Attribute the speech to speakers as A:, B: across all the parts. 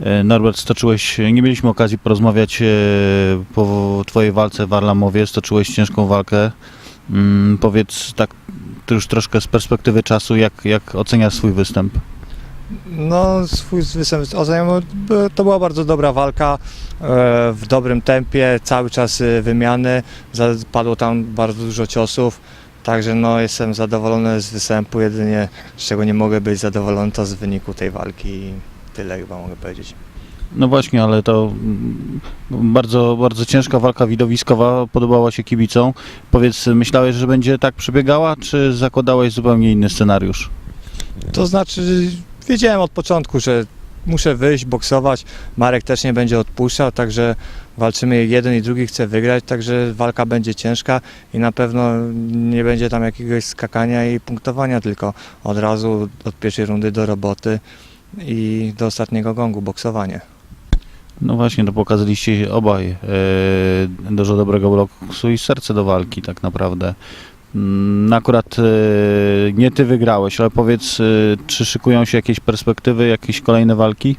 A: E, Norbert, stoczyłeś, nie mieliśmy okazji porozmawiać e, po Twojej walce w Arlamowie, stoczyłeś ciężką walkę. Mm, Powiedz tak już troszkę z perspektywy czasu, jak, jak oceniasz swój występ?
B: No, swój występ oceniam, no, to była bardzo dobra walka, e, w dobrym tempie, cały czas wymiany, padło tam bardzo dużo ciosów, także no, jestem zadowolony z występu, jedynie z czego nie mogę być zadowolony to z wyniku tej walki tyle chyba mogę powiedzieć.
A: No właśnie, ale to mm, bardzo, bardzo ciężka walka widowiskowa, podobała się kibicom. Powiedz, myślałeś, że będzie tak przebiegała, czy zakładałeś zupełnie inny scenariusz?
B: To znaczy, wiedziałem od początku, że muszę wyjść, boksować. Marek też nie będzie odpuszczał, także walczymy jeden i drugi chce wygrać, także walka będzie ciężka i na pewno nie będzie tam jakiegoś skakania i punktowania, tylko od razu od pierwszej rundy do roboty i do ostatniego gongu boksowanie.
A: No właśnie, to pokazaliście obaj e, dużo dobrego boksu i serce do walki tak naprawdę. Mm, Akurat e, nie ty wygrałeś, ale powiedz, e, czy szykują się jakieś perspektywy, jakieś kolejne walki?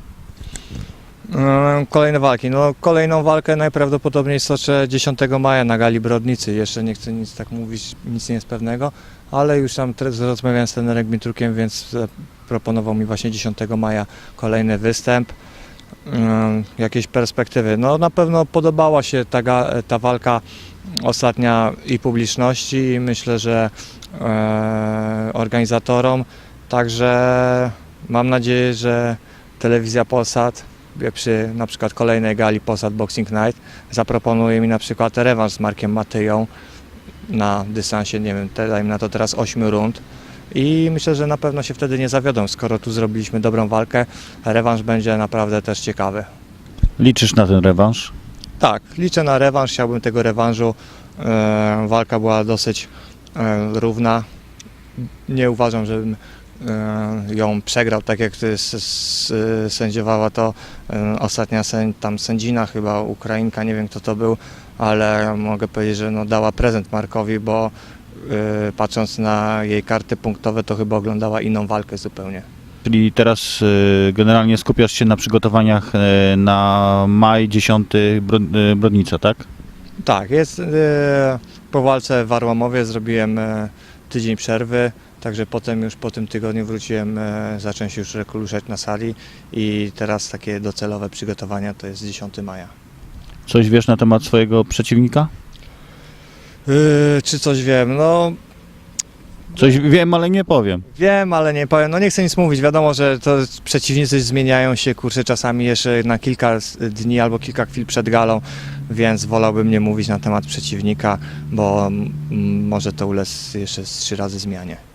B: Eee, Kolejne walki. No, kolejną walkę najprawdopodobniej stoczę 10 maja na gali Brodnicy. Jeszcze nie chcę nic tak mówić, nic nie jest pewnego, ale już tam rozmawiałem z trenerem Gmitrukiem, więc e, proponował mi właśnie 10 maja kolejny występ. Eee, Jakieś perspektywy. No na pewno podobała się ta, ta walka ostatnia i publiczności i myślę, że e, organizatorom. Także mam nadzieję, że telewizja Polsat przy na przykład kolejnej gali Polsat Boxing Night zaproponuje mi na przykład rewanż z Markiem Mateją na dystansie, nie wiem, te- dajmy na to teraz 8 rund i myślę, że na pewno się wtedy nie zawiodą, skoro tu zrobiliśmy dobrą walkę, rewanż będzie naprawdę też ciekawy.
A: Liczysz na ten rewanż?
B: Tak, liczę na rewanż, chciałbym tego rewanżu. E, walka była dosyć e, równa. Nie uważam, żebym ją przegrał, tak jak to jest, sędziowała to e, ostatnia tam sędzina, chyba Ukrainka, nie wiem kto to był, ale mogę powiedzieć, że no, dała prezent Markowi, bo e, patrząc na jej karty punktowe, to chyba oglądała inną walkę zupełnie.
A: Czyli teraz e, generalnie skupiasz się na przygotowaniach e, na maj 10 Bro- e, Brodnica, tak?
B: Tak, jest e, po walce w Arłamowie zrobiłem e, tydzień przerwy, także potem już po tym tygodniu wróciłem, e, zacząłem się już rekuluszać na sali i teraz takie docelowe przygotowania to jest 10 maja.
A: Coś wiesz na temat swojego przeciwnika?
B: Yy, czy coś wiem? No
A: Coś wiem, ale nie powiem.
B: wiem, ale nie powiem, no nie chcę nic mówić, wiadomo, że to przeciwnicy zmieniają się, kurczę, czasami jeszcze na kilka dni albo kilka chwil przed galą, więc wolałbym nie mówić na temat przeciwnika, bo może to ulec jeszcze z trzy razy zmianie.